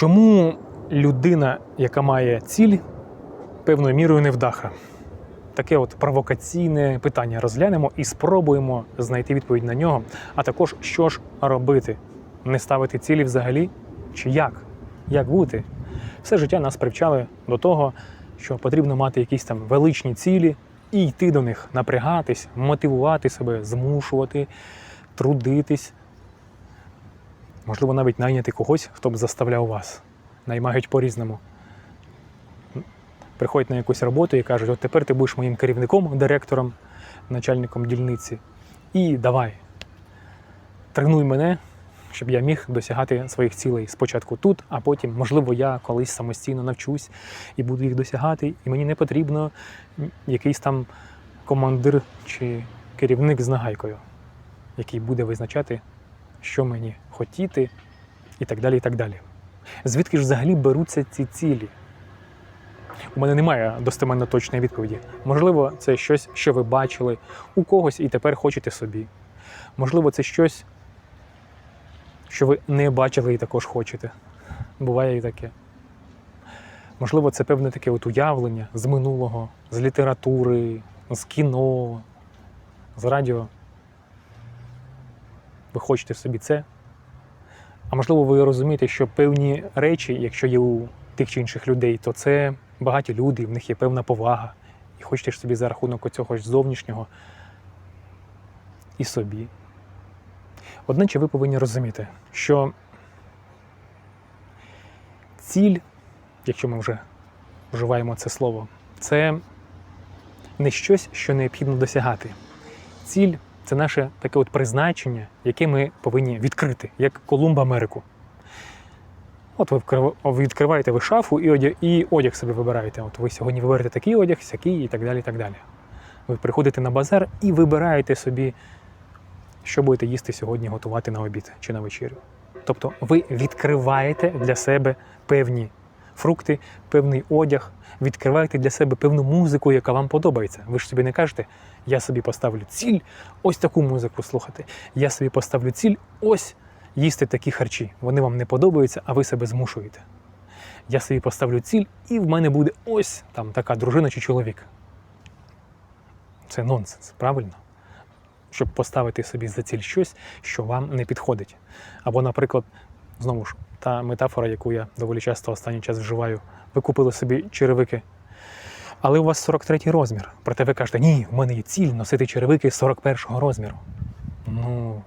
Чому людина, яка має ціль, певною мірою невдаха? Таке от провокаційне питання розглянемо і спробуємо знайти відповідь на нього. А також, що ж робити? Не ставити цілі взагалі? Чи як? Як бути? Все життя нас привчали до того, що потрібно мати якісь там величні цілі і йти до них, напрягатись, мотивувати себе, змушувати, трудитись. Можливо, навіть найняти когось, хто б заставляв вас. Наймають по-різному. Приходять на якусь роботу і кажуть, от тепер ти будеш моїм керівником, директором, начальником дільниці. І давай, тренуй мене, щоб я міг досягати своїх цілей спочатку тут, а потім, можливо, я колись самостійно навчусь і буду їх досягати, і мені не потрібно якийсь там командир чи керівник з нагайкою, який буде визначати, що мені хотіти, і так далі. і так далі. Звідки ж взагалі беруться ці цілі? У мене немає достеменно точної відповіді. Можливо, це щось, що ви бачили у когось і тепер хочете собі. Можливо, це щось, що ви не бачили і також хочете. Буває і таке. Можливо, це певне таке от уявлення з минулого, з літератури, з кіно, з радіо. Ви хочете собі це. А можливо, ви розумієте, що певні речі, якщо є у тих чи інших людей, то це багаті люди, в них є певна повага. І хочете ж собі за рахунок цього зовнішнього і собі. Одначе ви повинні розуміти, що ціль, якщо ми вже вживаємо це слово, це не щось, що необхідно досягати. Ціль це наше таке от призначення, яке ми повинні відкрити, як Колумб Америку. От ви відкриваєте ви шафу і одяг, і одяг собі вибираєте. От ви сьогодні виберете такий одяг, сякий і так далі. і так далі. Ви приходите на базар і вибираєте собі, що будете їсти сьогодні, готувати на обід чи на вечерю. Тобто ви відкриваєте для себе певні фрукти, певний одяг, відкриваєте для себе певну музику, яка вам подобається. Ви ж собі не кажете, я собі поставлю ціль ось таку музику слухати. Я собі поставлю ціль ось їсти такі харчі. Вони вам не подобаються, а ви себе змушуєте. Я собі поставлю ціль, і в мене буде ось там така дружина чи чоловік. Це нонсенс, правильно? Щоб поставити собі за ціль щось, що вам не підходить. Або, наприклад, знову ж та метафора, яку я доволі часто останній час вживаю, ви купили собі черевики, але у вас 43 розмір. Проте ви кажете, ні, в мене є ціль носити черевики 41 розміру. Ну,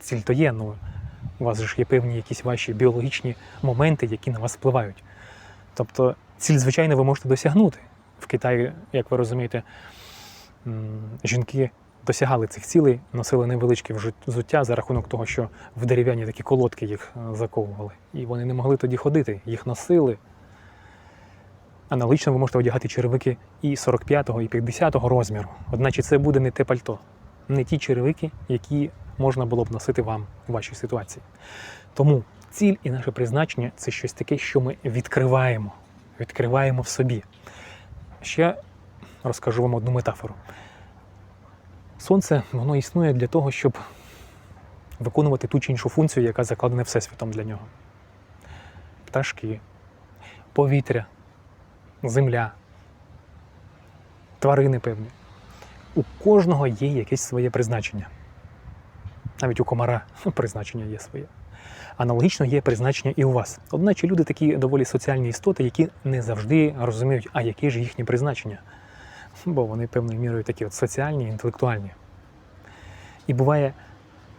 ціль то є, ну у вас ж є певні якісь ваші біологічні моменти, які на вас впливають. Тобто, ціль, звичайно, ви можете досягнути. В Китаї, як ви розумієте, жінки досягали цих цілей, носили невеличке вжу- взуття за рахунок того, що в дерев'яні такі колодки їх е, заковували. І вони не могли тоді ходити, їх носили. Аналогічно ви можете одягати черевики і 45-го, і 50-го розміру. Одначе це буде не те пальто, не ті черевики, які можна було б носити вам у вашій ситуації. Тому ціль і наше призначення це щось таке, що ми відкриваємо, відкриваємо в собі. Ще розкажу вам одну метафору. Сонце воно існує для того, щоб виконувати ту чи іншу функцію, яка закладена Всесвітом для нього. Пташки, повітря, земля, тварини певні. У кожного є якесь своє призначення. Навіть у комара призначення є своє. Аналогічно є призначення і у вас. Одначе люди такі доволі соціальні істоти, які не завжди розуміють, а яке ж їхнє призначення. Бо вони певною мірою такі от соціальні, інтелектуальні. І буває,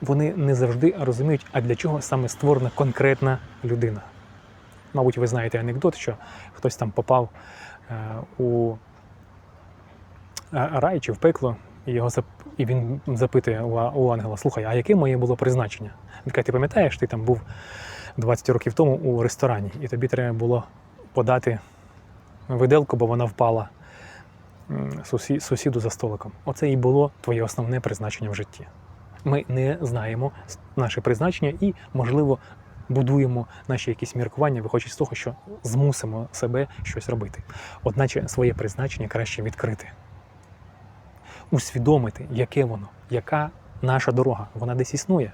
вони не завжди розуміють, а для чого саме створена конкретна людина. Мабуть, ви знаєте анекдот, що хтось там попав е, у е, рай чи в пекло, і, його зап... і він запитує у, ангела: слухай, а яке моє було призначення? Він каже, ти пам'ятаєш, ти там був 20 років тому у ресторані, і тобі треба було подати виделку, бо вона впала сусіду за столиком. Оце і було твоє основне призначення в житті. Ми не знаємо наше призначення і, можливо, будуємо наші якісь міркування, виходячи з того, що змусимо себе щось робити. Одначе своє призначення краще відкрити. Усвідомити, яке воно, яка наша дорога, вона десь існує.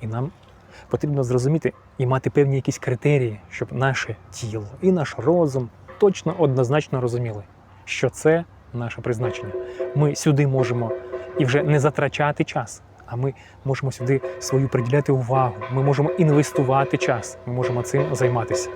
І нам потрібно зрозуміти і мати певні якісь критерії, щоб наше тіло і наш розум точно однозначно розуміли, що це наше призначення. Ми сюди можемо і вже не затрачати час, а ми можемо сюди свою приділяти увагу. Ми можемо інвестувати час, ми можемо цим займатися.